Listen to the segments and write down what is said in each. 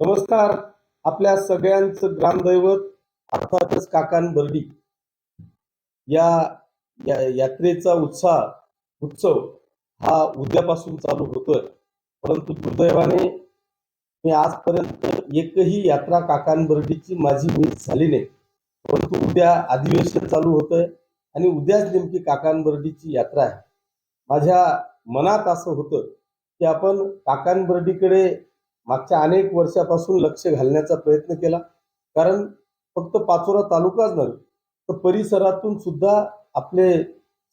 नमस्कार. आपल्या सगळ्यांचं ग्रामदैवत अर्थातच काकान बर्डी. या यात्रेचा उत्साह उत्सव हा उद्यापासून चालू होतोय. परंतु दुर्दैवाने मी आजपर्यंत एकही यात्रा काकांबर्डीची माझी मिस झाली नाही. परंतु उद्या अधिवेशन चालू होतंय आणि उद्याच नेमकी काकान बर्डीची यात्रा आहे. माझ्या मनात असं होतं की आपण काकांबर्डीकडे मागच्या अनेक वर्षापासून लक्ष घालण्याचा प्रयत्न केला. कारण फक्त पाचोरा तालुकाच नव्हे तर परिसरातून सुद्धा आपले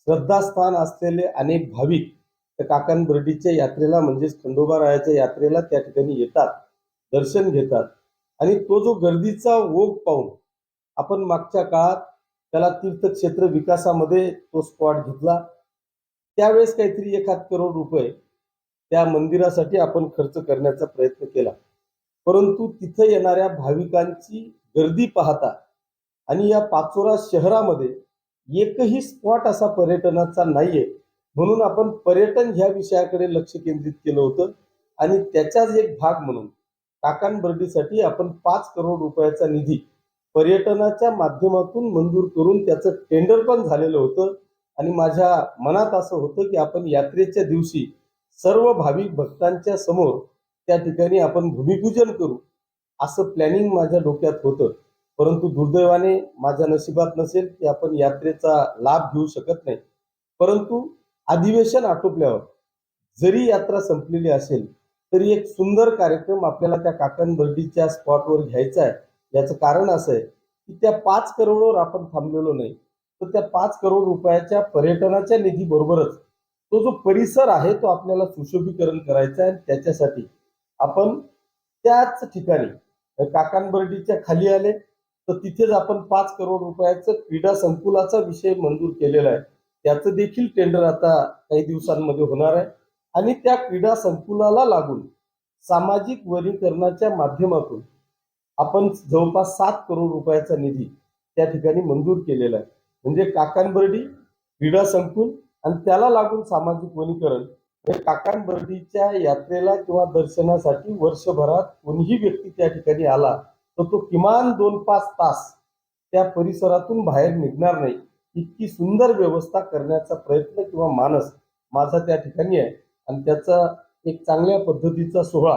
श्रद्धास्थान असलेले अनेक भाविक त्या काकांबर्डीच्या यात्रेला म्हणजेच खंडोबारायाच्या यात्रेला त्या ठिकाणी येतात दर्शन घेतात. आणि तो जो गर्दीचा ओघ पाहून आपण मागच्या काळात त्याला तीर्थक्षेत्र विकासामध्ये तो स्पॉट घेतला त्यावेळेस काहीतरी एखाद करोड रुपये त्या मंदिरासाठी आपण खर्च करण्याचा प्रयत्न केला. परंतु तिथं येणाऱ्या भाविकांची गर्दी पाहता आणि या पाचोरा शहरामध्ये एकही स्पॉट असा पर्यटनाचा नाहीये म्हणून आपण पर्यटन ह्या विषयाकडे लक्ष केंद्रित केलं होतं. आणि त्याचाच एक भाग म्हणून काकांबर्डीसाठी आपण पाच करोड रुपयाचा निधी पर्यटनाच्या माध्यमातून मंजूर करून त्याचं टेंडर पण झालेलं होतं. आणि माझ्या मनात असं होतं की आपण यात्रेच्या दिवशी सर्व भाविक भक्तांच्या समोर त्या ठिकाणी आपण भूमिपूजन करू असं प्लॅनिंग माझ्या डोक्यात होतं. परंतु दुर्दैवाने माझ्या नशिबात नसेल की आपण यात्रेचा लाभ घेऊ शकत नाही. परंतु अधिवेशन आटोपल्यावर जरी यात्रा संपलेली असेल तरी एक सुंदर कार्यक्रम आपल्याला त्या काकणबर्डीच्या स्पॉटवर घ्यायचा आहे. याचं कारण असं आहे की त्या पाच करोडवर आपण थांबलेलो नाही. तर त्या पाच करोड रुपयाच्या पर्यटनाच्या निधी बरोबरच तो जो परिसर आहे तो आपल्याला सुशोभीकरण करायचा आहे आणि त्याच्यासाठी आपण त्याच ठिकाणी काकांबर्डीच्या खाली आले तर तिथेच आपण पाच करोड रुपयाचं क्रीडा संकुलाचा विषय मंजूर केलेला आहे. त्याचं देखील टेंडर आता काही दिवसांमध्ये होणार आहे. आणि त्या क्रीडा संकुलाला लागून सामाजिक वनीकरणाच्या माध्यमातून आपण जवळपास सात करोड रुपयाचा निधी त्या ठिकाणी मंजूर केलेला आहे. म्हणजे काकांबर्डी क्रीडा संकुल आणि त्याला लागून सामाजिक वनीकरण हे काकांबर्डीच्या यात्रेला किंवा दर्शनासाठी वर्षभरात कोणीही व्यक्ती त्या ठिकाणी आला तर तो किमान दोन पाच तास त्या परिसरातून बाहेर निघणार नाही. इतकी सुंदर व्यवस्था करण्याचा प्रयत्न किंवा मानस माझा त्या ठिकाणी आहे. आणि त्याचा एक चांगल्या पद्धतीचा सोहळा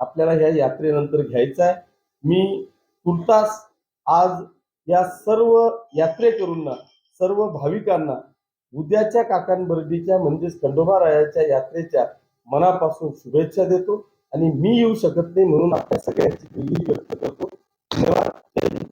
आपल्याला ह्या यात्रेनंतर घ्यायचा आहे. मी तुर्तास आज या सर्व यात्रेकरूंना सर्व भाविकांना उद्याच्या काकांबर्डीच्या म्हणजेच खंडोबा रायाच्या यात्रेच्या मनापासून शुभेच्छा देतो आणि मी येऊ शकत नाही म्हणून आपल्या सगळ्यांची दिल्ली व्यक्त करतो. धन्यवाद.